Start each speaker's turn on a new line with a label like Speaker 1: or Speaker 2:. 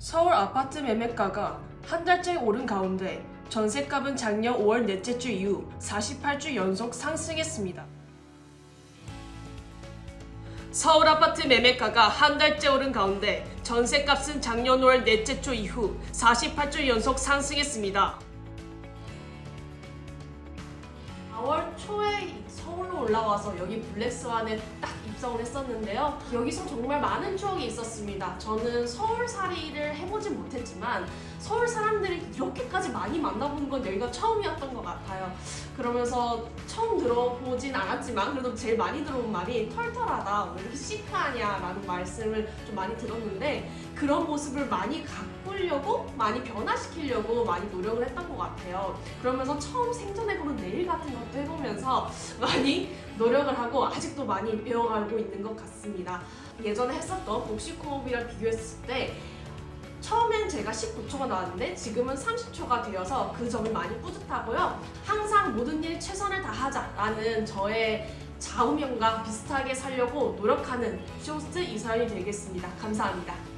Speaker 1: 서울 아파트 매매가가 한 달째 오른 가운데 전세값은 작년 5월 넷째 주 이후 48주 연속 상승했습니다. 서울 아파트 매매가가 한 달째 오른 가운데 전세값은 작년 5월 넷째 주 이후 48주 연속 상승했습니다. 4월 초에 서울로 올라와서 여기 블랙스완에 딱 입성을 했었는데요. 여기서 정말 많은 추억이 있었습니다. 저는 서울살이를 해보진 못했지만 서울 사람들이 이렇게까지 많이 만나본 건 여기가 처음이었던 것 같아요. 그러면서 처음 들어보진 않았지만 그래도 제일 많이 들어본 말이 털털하다, 왜 이렇게 시크하냐 라는 말씀을 좀 많이 들었는데 그런 모습을 많이 가꾸려고 많이 변화시키려고 많이 노력을 했던 것 같아요. 그러면서 처음 생전해보는 네일 같은 것도 해보면서 많이 노력을 하고 아직도 많이 배워가고 있는 것 같습니다. 예전에 했었던 복식호흡이랑 비교했을 때 처음엔 제가 19초가 나왔는데 지금은 30초가 되어서 그 점이 많이 뿌듯하고요. 항상 모든 일 최선을 다하자라는 저의 좌우명과 비슷하게 살려고 노력하는 쇼스트 이사연이 되겠습니다. 감사합니다.